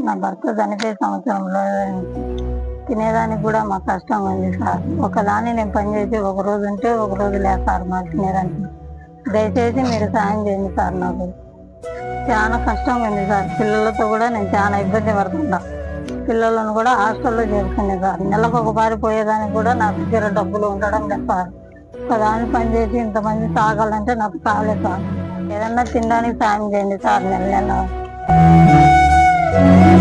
నా భర్త చనిపోయే సంవత్సరంలో తినేదానికి కూడా మాకు కష్టంగా ఉంది సార్. ఒకదాన్ని నేను పని చేసి ఒక రోజు ఉంటే ఒక రోజు లేదు సార్ మాకు తినేదానికి. దయచేసి మీరు సాయం చేయండి సార్ నాకు. చాలా కష్టంగా ఉంది సార్. పిల్లలతో కూడా నేను చాలా ఇబ్బంది పడుతున్నా. పిల్లలను కూడా హాస్టల్లో చేరుకునే సార్. నెలకు ఒక పోయేదానికి కూడా నా దగ్గర డబ్బులు ఉండడం లేదు సార్. ఒకదాన్ని పని చేసి ఇంతమంది తాగాలంటే నాకు కాలేదు సార్. ఏదన్నా తినడానికి సాయం చేయండి సార్. నెల నెల Thank you.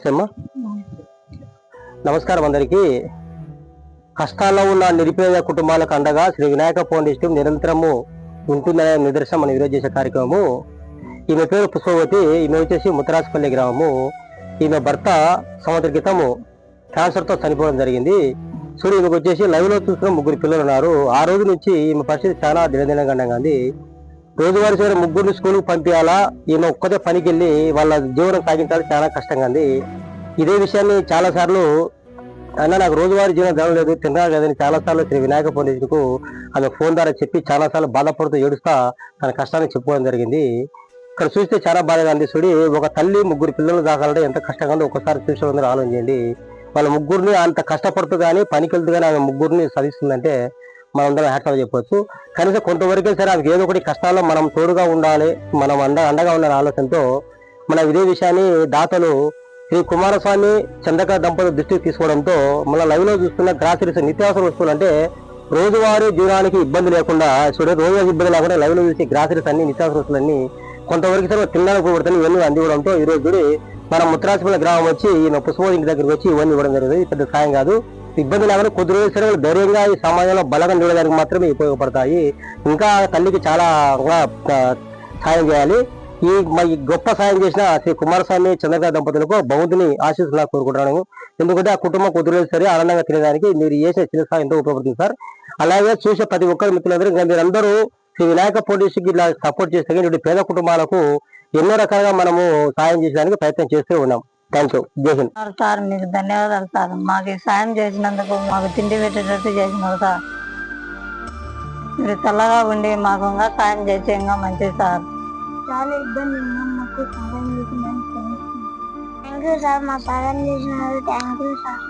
నమస్తే అమ్మా నమస్కారం అందరికీ. కష్టాల్లో ఉన్న నిరుపేద కుటుంబాలకు అండగా శ్రీ వినాయక ఫౌండేషన్ నిరంతరము ఉంటుందనే నిదర్శనం మనం ఈరోజు చేసే కార్యక్రమము. ఈమె పేరు పుష్పవతి ఈమె వచ్చేసి ముత్తరాజపల్లి గ్రామము. ఈమె భర్త సంవత్సర క్రితము క్యాన్సర్తో చనిపోవడం జరిగింది. చూడు ఈమెకు వచ్చేసి లైవ్లో ముగ్గురు పిల్లలు ఉన్నారు. ఆ రోజు నుంచి ఈమె పరిస్థితి చాలా దినదినంగా ఉంది. రోజువారీ చివరి ముగ్గురిని స్కూల్కి పంపించాలా ఈయన ఒక్కదే పనికి వెళ్ళి వాళ్ళ జీవనం సాగించాలి. చాలా కష్టంగా ఉంది. ఇదే విషయాన్ని చాలాసార్లు అన్న నాకు రోజువారీ జీవనం జరగలేదు తిన్నా లేదని చాలా సార్లు శ్రీ వినాయక పోలీసుకు ఆమె ఫోన్ ద్వారా చెప్పి చాలా సార్లు బాధపడుతూ ఏడుస్తా తన కష్టాన్ని చెప్పుకోవడం జరిగింది. ఇక్కడ చూస్తే చాలా బాధగా ఉంది. చూడి ఒక తల్లి ముగ్గురు పిల్లలు దాకాలంటే ఎంత కష్టంగా ఉందో ఒకసారి చూసే ఆలోచించండి. వాళ్ళ ముగ్గురిని అంత కష్టపడుతూ కానీ పనికి వెళ్తూ కానీ ఆమె ముగ్గురిని చదివిస్తుందంటే మనందరం హ్యాట్సాప్ చెప్పొచ్చు. కనీసం కొంతవరకే సరే అది ఏదో ఒకటి కష్టాల్లో మనం తోడుగా ఉండాలి మనం అండ అండగా ఉండాలనే ఆలోచనతో మన ఇదే విషయాన్ని దాతలు శ్రీ కుమారస్వామి చంద్రక దంపతులు దృష్టికి తీసుకోవడంతో మన లైవ్లో చూస్తున్న గ్రాసరీస్ నిత్యావసర వస్తువులు అంటే రోజువారీ జీవనానికి ఇబ్బంది లేకుండా చూడే రోజువారీ ఇబ్బంది లేకుండా లైవ్లో చూసి గ్రాసరీస్ అన్ని నిత్యావసర వస్తువులన్నీ కొంతవరకు సరే తినడానికి కూడతాను ఇవన్నీ అందివ్వడంతో ఈ రోజు మన ముత్రాసిపల్లి గ్రామం వచ్చి ఈయన పుష్ప ఇంటి దగ్గరికి వచ్చి ఇవన్నీ ఇవ్వడం జరుగుతుంది పెద్ద సాయం కాదు. ఇబ్బంది లేకుండా కొద్ది రోజులు సరే వాళ్ళు ధైర్యంగా ఈ సమాజంలో బలంగా నిలవడానికి మాత్రమే ఉపయోగపడతాయి. ఇంకా తల్లికి చాలా సాయం చేయాలి. ఈ మ- గొప్ప సాయం చేసిన శ్రీ కుమారస్వామి చంద్రగారి దంపతులకు బౌద్ధుని ఆశీస్సులా కోరుకుంటున్నాను. ఎందుకంటే ఆ కుటుంబం కొద్ది రోజులు సరే ఆనందంగా తినడానికి మీరు చేసే చిన్న సాయం ఎంతో ఉపయోగపడుతుంది సార్. అలాగే చూసే ప్రతి ఒక్కరు మిత్రులందరూ ఇంకా మీరందరూ శ్రీ వినాయక ఫౌండేషన్కి ఇలా సపోర్ట్ చేస్తే పేద కుటుంబాలకు ఎన్నో రకాలుగా మనము సాయం చేయడానికి ప్రయత్నం చేస్తూ ఉన్నాం. థ్యాంక్ యూ జై హింద్. సార్ మీకు ధన్యవాదాలు సార్. మాకు సాయం చేసినందుకు మాకు తిండి పెట్టేటట్టు చేసినారు సార్. మీరు చల్లగా ఉండి మాకు ఇంకా సాయం చేసే ఇంకా మంచిది సార్. చాలా ఇబ్బంది ఉన్నాం మాకు సహాయం చేసిన థ్యాంక్ యూ సార్ మా సహాయం చేసినారు థ్యాంక్ యూ సార్.